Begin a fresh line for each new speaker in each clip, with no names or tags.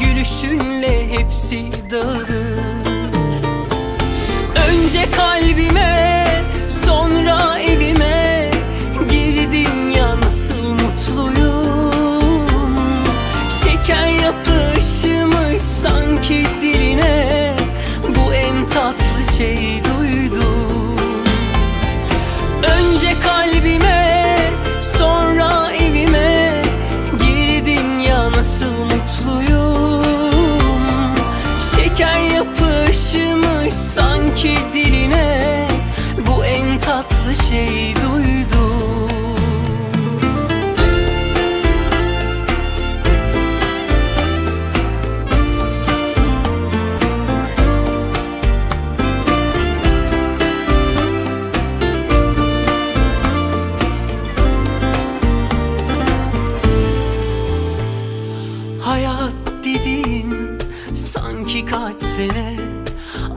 Gülüşünle hepsi dağılır. Önce kalbime yapışmış sanki diline. Bu en tatlı şey duydum. Hayat dediğin sanki kaç sene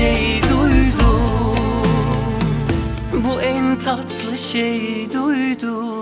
şey duydum. Bu en tatlı şey duydum